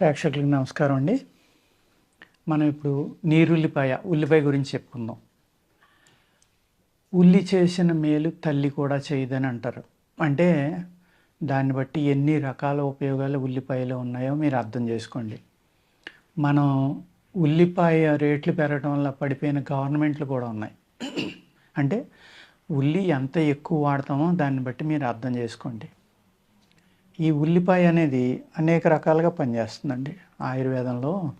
ప్రేక్షకులకు నమస్కారం అండి. మనం ఇప్పుడు నీరుల్లిపాయ ఉల్లిపాయ గురించి చెప్పుకుందాం. ఉల్లి చేసిన మేలు తల్లి కూడా చేయదని అంటారు. అంటే దాన్ని బట్టి ఎన్ని రకాల ఉపయోగాలు ఉల్లిపాయలో ఉన్నాయో మీరు అర్థం చేసుకోండి. మనం ఉల్లిపాయ రేట్లు పెరగడం వల్ల పడిపోయిన గవర్నమెంట్లు కూడా ఉన్నాయి. అంటే ఉల్లి ఎంత ఎక్కువ వాడతామో దాన్ని బట్టి మీరు అర్థం చేసుకోండి. ఈ ఉల్లిపాయ అనేది అనేక రకాలుగా పనిచేస్తుందండి. ఆయుర్వేదంలో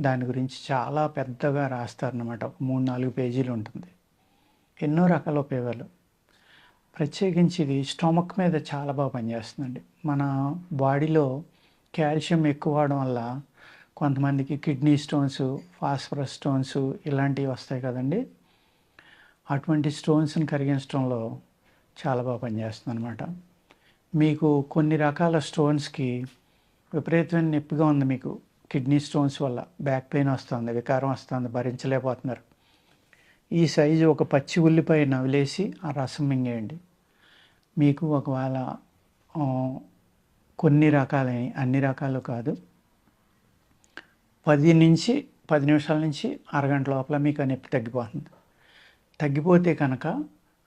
దాని గురించి చాలా పెద్దగా రాస్తారనమాట ఒక మూడు నాలుగు పేజీలు ఉంటుంది. ఎన్నో రకాల ఉపయోగాలు. ప్రత్యేకించి ఇది స్టమక్ మీద చాలా బాగా పనిచేస్తుందండి. మన బాడీలో కాల్షియం ఎక్కువ అవడం వల్ల కొంతమందికి కిడ్నీ స్టోన్స్ ఫాస్ఫరస్ స్టోన్స్ ఇలాంటివి వస్తాయి కదండి. అటువంటి స్టోన్స్ని కరిగించడంలో చాలా బాగా పనిచేస్తుంది అనమాట మీకు కొన్ని రకాల స్టోన్స్కి విపరీతమైన నొప్పిగా ఉంది మీకు. కిడ్నీ స్టోన్స్ వల్ల. బ్యాక్ పెయిన్ వస్తుంది వికారం వస్తుంది భరించలేకపోతున్నారు. ఈ సైజు ఒక పచ్చి ఉల్లిపాయ నవిలేసి ఆ రసం మింగేయండి. మీకు ఒకవేళ కొన్ని రకాలని అన్ని రకాలు కాదు. పది నుంచి పది నిమిషాల నుంచి అరగంట లోపల మీకు ఆ నొప్పి తగ్గిపోతుంది. తగ్గిపోతే కనుక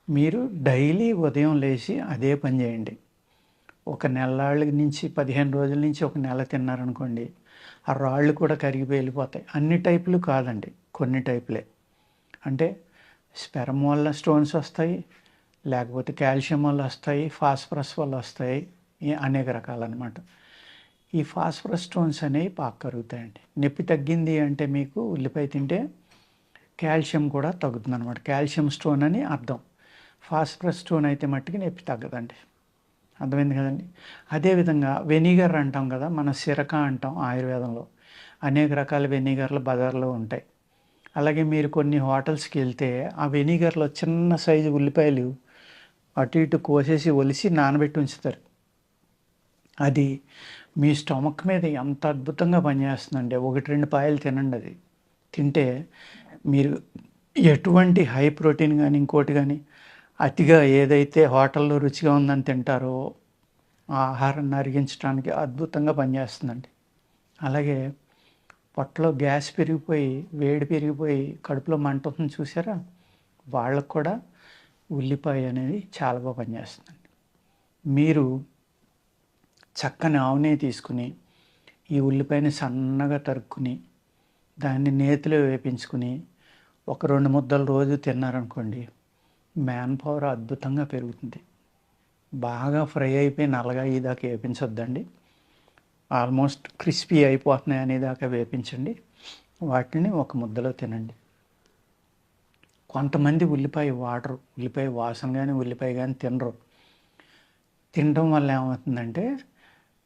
మీరు డైలీ ఉదయం లేచి అదే పని చేయండి. ఒక నెలాళ్ళ నుంచి పదిహేను రోజుల నుంచి ఒక నెల తిన్నారనుకోండి ఆ రాళ్ళు కూడా కరిగిపోయి వెళ్ళిపోతాయి అన్ని టైపులు కాదండి కొన్ని టైపులే. అంటే స్పెరమ్ వల్ల స్టోన్స్ వస్తాయి లేకపోతే కాల్షియం వల్ల వస్తాయి ఫాస్ఫరస్ వల్ల వస్తాయి అనేక రకాలన్నమాట. ఈ ఫాస్ఫరస్ స్టోన్స్ అనేవి పాక కరుగుతాయండి. నొప్పి తగ్గింది అంటే మీకు ఉల్లిపాయ తింటే కాల్షియం కూడా తగ్గుతుంది అనమాట కాల్షియం స్టోన్ అని అర్థం. ఫాస్ఫరస్ స్టోన్ అయితే మట్టుకి నొప్పి తగ్గదండి. అర్థమైంది కదండి? అదేవిధంగా వెనిగర్ అంటాం కదా మన సిరక అంటాం ఆయుర్వేదంలో. అనేక రకాల వెనిగర్లు బజార్లో ఉంటాయి. అలాగే మీరు కొన్ని హోటల్స్కి వెళ్తే ఆ వెనిగర్లో చిన్న సైజు ఉల్లిపాయలు అటు ఇటు కోసేసి ఒలిసి నానబెట్టి ఉంచుతారు. అది మీ స్టమక్ మీద ఎంత అద్భుతంగా పనిచేస్తుందండి. ఒకటి రెండు పాయలు తినండి అది. తింటే మీరు ఎటువంటి హై ప్రోటీన్ కానీ ఇంకోటి కానీ అతిగా ఏదైతే హోటల్లో రుచిగా ఉందని తింటారో ఆ ఆహారాన్ని అరిగించడానికి అద్భుతంగా పనిచేస్తుందండి. అలాగే పొట్టలో గ్యాస్ పెరిగిపోయి వేడి పెరిగిపోయి కడుపులో మంట వస్తుంది చూసారా? వాళ్ళకు కూడా ఉల్లిపాయ అనేది చాలా బాగా పనిచేస్తుందండి. మీరు చక్కని ఆవునే తీసుకుని ఈ ఉల్లిపాయని సన్నగా తరుక్కుని దాన్ని నేతిలో వేపించుకుని ఒక రెండు ముద్దలు రోజు తిన్నారనుకోండి మ్యాన్ పవర్ అద్భుతంగా పెరుగుతుంది. బాగా ఫ్రై అయిపోయి నల్లగా ఈ దాకా వేపించొద్దండి. ఆల్మోస్ట్ క్రిస్పీ అయిపోతున్నాయి అనేదాకా వేపించండి. వాటిని ఒక ముద్దలో తినండి. కొంతమంది ఉల్లిపాయ వాడరు. ఉల్లిపాయ వాసన కానీ ఉల్లిపాయ కానీ తినరు. తినడం వల్ల ఏమవుతుందంటే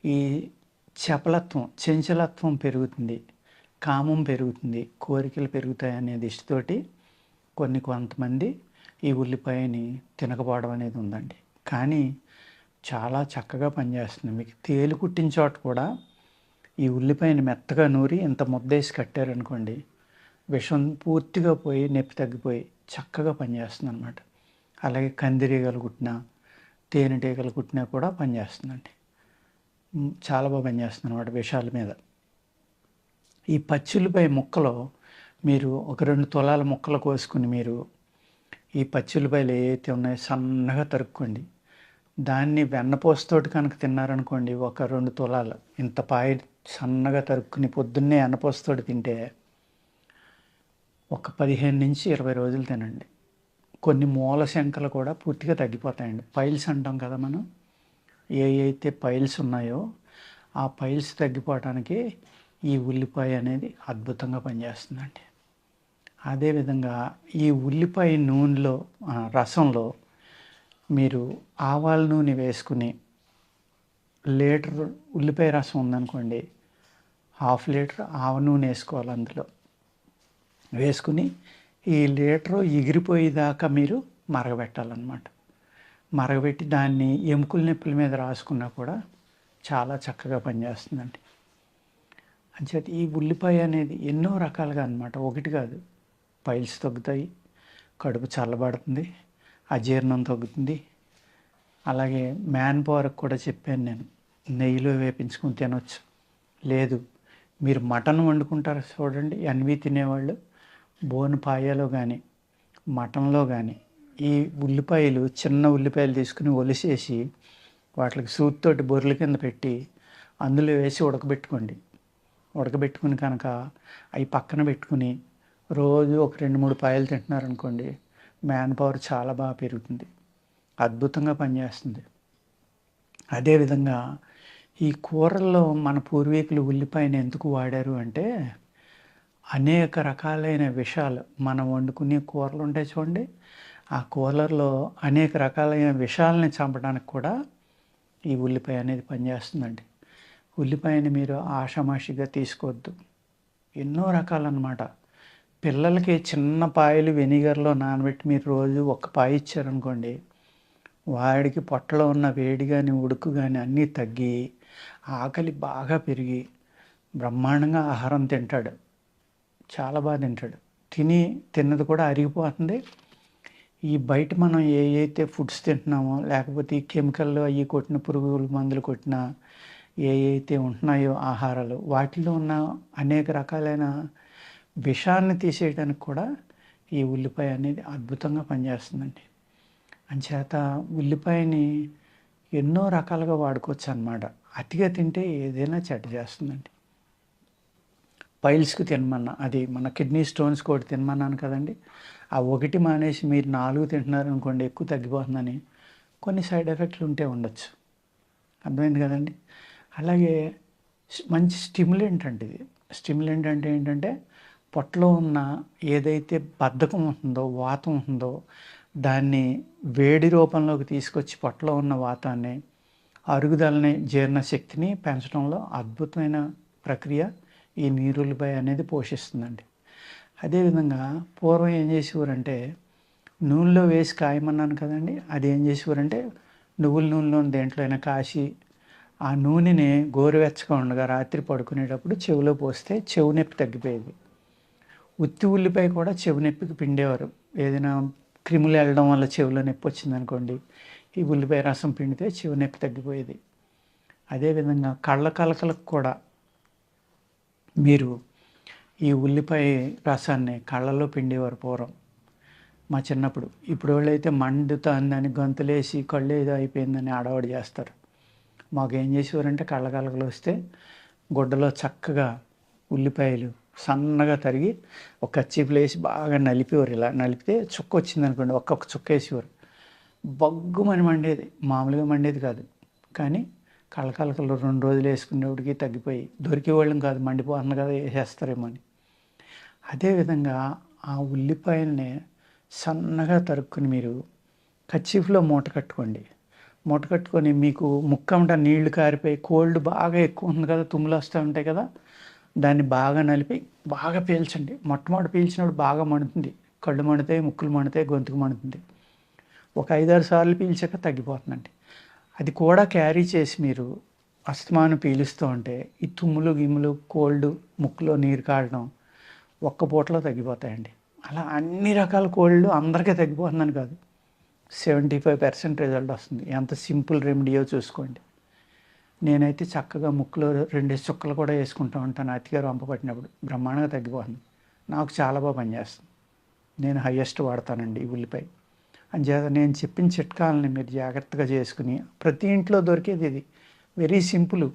ఈ చపలత్వం చెంచలత్వం పెరుగుతుంది. కామం పెరుగుతుంది. కోరికలు పెరుగుతాయి అనే దిష్టితోటి కొన్ని కొంతమంది ఈ ఉల్లిపాయని తినకపోవడం అనేది ఉందండి. కానీ చాలా చక్కగా పనిచేస్తుంది. మీకు తేలు కుట్టిన చోట కూడా ఈ ఉల్లిపాయని మెత్తగా నూరి ఇంత ముద్దేసి కట్టారనుకోండి విషం పూర్తిగా పోయి నొప్పి తగ్గిపోయి చక్కగా పనిచేస్తుంది అనమాట అలాగే కందిరీగలు కుట్టినా తేనెటీగలు కుట్టినా కూడా పనిచేస్తుందండి. చాలా బాగా పనిచేస్తుంది అనమాట విషాల మీద. ఈ పచ్చులపై ముక్కలో మీరు ఒక రెండు తులాల ముక్కలు కోసుకుని మీరు ఈ పచ్చులపాయలు ఏవైతే ఉన్నాయో సన్నగా తరుక్కోండి. దాన్ని వెన్నపోసతోటి కనుక తిన్నారనుకోండి ఒక రెండు తులాలు. ఇంత పాయ సన్నగా తరుక్కుని పొద్దున్నే వెన్నపోసతోటి తింటే ఒక పదిహేను నుంచి ఇరవై రోజులు తినండి. కొన్ని మూల శంకలు కూడా పూర్తిగా తగ్గిపోతాయండి. పైల్స్ అంటాం కదా మనం. ఏ అయితే పైల్స్ ఉన్నాయో ఆ పైల్స్ తగ్గిపోవడానికి ఈ ఉల్లిపాయ అనేది అద్భుతంగా పనిచేస్తుందండి. అదేవిధంగా ఈ ఉల్లిపాయ నూనెలో రసంలో మీరు ఆవాల నూనె వేసుకుని లీటర్ ఉల్లిపాయ రసం ఉందనుకోండి హాఫ్ లీటర్ ఆవ నూనె వేసుకోవాలి అందులో. వేసుకుని ఈ లీటరు ఎగిరిపోయేదాకా మీరు మరగబెట్టాలన్నమాట. మరగబెట్టి దాన్ని ఎముకల నొప్పుల మీద రాసుకున్నా కూడా చాలా చక్కగా పనిచేస్తుందండి. అంచేత ఈ ఉల్లిపాయ అనేది ఎన్నో రకాలుగా అనమాట ఒకటి కాదు పైల్స్ తగ్గుతాయి కడుపు చల్లబడుతుంది అజీర్ణం తగ్గుతుంది. అలాగే మ్యాన్ పవర్కి కూడా చెప్పాను నేను నెయ్యిలో వేపించుకుని తినొచ్చు. లేదు మీరు మటన్ వండుకుంటారు చూడండి ఎన్వి తినేవాళ్ళు బోన్ పాయలో కానీ మటన్లో కానీ ఈ ఉల్లిపాయలు చిన్న ఉల్లిపాయలు తీసుకుని ఒలిసేసి వాటికి సూత్తోటి బొర్రెల కింద పెట్టి అందులో వేసి ఉడకబెట్టుకోండి. ఉడకబెట్టుకుని కనుక అవి పక్కన పెట్టుకుని రోజు ఒక రెండు మూడు పాయలు తింటున్నారనుకోండి మ్యాన్ పవర్ చాలా బాగా పెరుగుతుంది. అద్భుతంగా పనిచేస్తుంది. అదేవిధంగా ఈ కూరల్లో మన పూర్వీకులు ఉల్లిపాయను ఎందుకు వాడారు అంటే అనేక రకాలైన విషాలు. మనం వండుకునే కూరలు ఉంటాయి చూడండి ఆ కూరలలో అనేక రకాలైన విషాలని చంపడానికి కూడా ఈ ఉల్లిపాయ అనేది పనిచేస్తుందండి. ఉల్లిపాయని మీరు ఆషామాషిగా తీసుకోవద్దు. ఎన్నో రకాలన్నమాట. పిల్లలకి చిన్న పాయలు వెనిగర్లో నానబెట్టి మీరు రోజు ఒక పాయ ఇచ్చారనుకోండి వాడికి పొట్టలో ఉన్న వేడి కానీ ఉడుకు కానీ అన్నీ తగ్గి ఆకలి బాగా పెరిగి బ్రహ్మాండంగా ఆహారం తింటాడు. చాలా బాగా తింటాడు. తిని తిన్నది కూడా అరిగిపోతుంది. ఈ బయట మనం ఏ అయితే ఫుడ్స్ తింటున్నామో లేకపోతే ఈ కెమికల్ అవి కొట్టిన పురుగుల మందులు కొట్టిన ఏ అయితే ఉంటున్నాయో ఆహారాలు వాటిలో ఉన్న అనేక రకాలైన విషాన్ని తీసేయడానికి కూడా ఈ ఉల్లిపాయ అనేది అద్భుతంగా పనిచేస్తుందండి. అంచేత ఉల్లిపాయని ఎన్నో రకాలుగా వాడుకోవచ్చు అనమాట అతిగా తింటే ఏదైనా చెడ్డ చేస్తుందండి. పైల్స్కి తినమన్నా అది మన కిడ్నీ స్టోన్స్ కూడా తినమన్నాను కదండి. ఆ ఒకటి మానేసి మీరు నాలుగు తింటున్నారు అనుకోండి ఎక్కువ తగ్గిపోతుందని కొన్ని సైడ్ ఎఫెక్ట్లు ఉంటే ఉండొచ్చు. అర్థమైంది కదండి? అలాగే మంచి స్టిమ్యులెంట్ అంటే ఇది. స్టిమ్యులెంట్ అంటే ఏంటంటే పొట్టలో ఉన్న ఏదైతే బద్ధకం ఉంటుందో వాతం ఉంటుందో దాన్ని వేడి రూపంలోకి తీసుకొచ్చి పొట్టలో ఉన్న వాతాన్ని అరుగుదలని జీర్ణశక్తిని పెంచడంలో అద్భుతమైన ప్రక్రియ ఈ నీరులపై అనేది పోషిస్తుందండి. అదేవిధంగా పూర్వం ఏం చేసేవారంటే నూనెలో వేసి కాయమన్నాను కదండి అది ఏం చేసేవారంటే నువ్వుల నూనెలో దేంట్లో అయినా కాసి ఆ నూనెని గోరువెచ్చగా ఉండగా రాత్రి పడుకునేటప్పుడు చెవిలో పోస్తే చెవు నొప్పి తగ్గిపోయేది. ఉత్తి ఉల్లిపాయ కూడా చెవు నొప్పికి పిండేవారు. ఏదైనా క్రిములు వెళ్ళడం వల్ల చెవిలో నొప్పి వచ్చిందనుకోండి ఈ ఉల్లిపాయ రసం పిండితే చెవు నొప్పి తగ్గిపోయేది. అదేవిధంగా కళ్ళ కలకలకు కూడా మీరు ఈ ఉల్లిపాయ రసాన్ని కళ్ళలో పిండేవారు పూర్వం. మా చిన్నప్పుడు ఇప్పుడు వాళ్ళైతే మండుతుందని గొంతులేసి కళ్ళు ఏదో అయిపోయిందని ఆడవాడు చేస్తారు. మాకు ఏం చేసేవారంటే కళ్ళ కలకలు వస్తే గుడ్డలో చక్కగా ఉల్లిపాయలు సన్నగా తరిగి ఒక కచ్చిపులు వేసి బాగా నలిపేవారు ఇలా. నలిపితే చుక్క వచ్చింది అనుకోండి ఒక్కొక్క చుక్క వేసేవారు. బగ్గుమని మండేది. మామూలుగా మండేది కాదు. కానీ కళకళకలు రెండు రోజులు వేసుకునేప్పటికి తగ్గిపోయి దొరికేవాళ్ళం కాదు మండిపోతుంది కదా వేసేస్తారేమో అని. అదేవిధంగా ఆ ఉల్లిపాయల్ని సన్నగా తరుక్కుని మీరు కచ్చిఫ్లో మూట కట్టుకోండి. మూట కట్టుకొని మీకు ముక్కమట నీళ్ళు కారిపోయి కోల్డ్ బాగా ఎక్కువ ఉంది కదా తుమ్ములు వస్తూ ఉంటాయి కదా దాన్ని బాగా నలిపి బాగా పీల్చండి. మొట్టమొదటి పీల్చినప్పుడు బాగా మండుతుంది కళ్ళు మండుతాయి ముక్కులు మండుతాయి గొంతుకు మండుతుంది ఒక ఐదారు సార్లు పీల్చాక తగ్గిపోతుందండి. అది కూడా క్యారీ చేసి మీరు అస్తమానం పీలుస్తూ ఉంటే ఈ తుమ్ములు గిమ్ములు కోల్డ్ ముక్కులో నీరు కాడడం ఒక్క పూటలో తగ్గిపోతాయండి. అలా అన్ని రకాల కోల్డ్ అందరికీ తగ్గిపోతుందని కాదు. సెవెంటీ ఫైవ్ పర్సెంట్ రిజల్ట్ వస్తుంది. ఎంత సింపుల్ రెమెడీయో చూసుకోండి. నేనైతే చక్కగా ముక్కులో రెండేసి చుక్కలు కూడా వేసుకుంటూ ఉంటాను. అతిగా అంపబట్టినప్పుడు బ్రహ్మాండంగా తగ్గిపోతుంది. నాకు చాలా బాగా పనిచేస్తుంది. నేను హయ్యెస్ట్ వాడతానండి ఈ ఉల్లిపాయ. అంచేత నేను చెప్పిన చిట్కాలని మీరు జాగ్రత్తగా చేసుకుని ప్రతి ఇంట్లో దొరికేది ఇది. Very simple.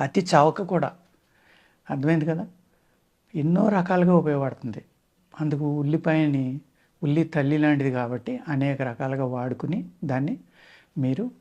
అతి చవక కూడా. అర్థమైంది కదా? ఎన్నో రకాలుగా ఉపయోగపడుతుంది. అందుకు ఉల్లిపాయని ఉల్లి తల్లి లాంటిది కాబట్టి అనేక రకాలుగా వాడుకుని దాన్ని మీరు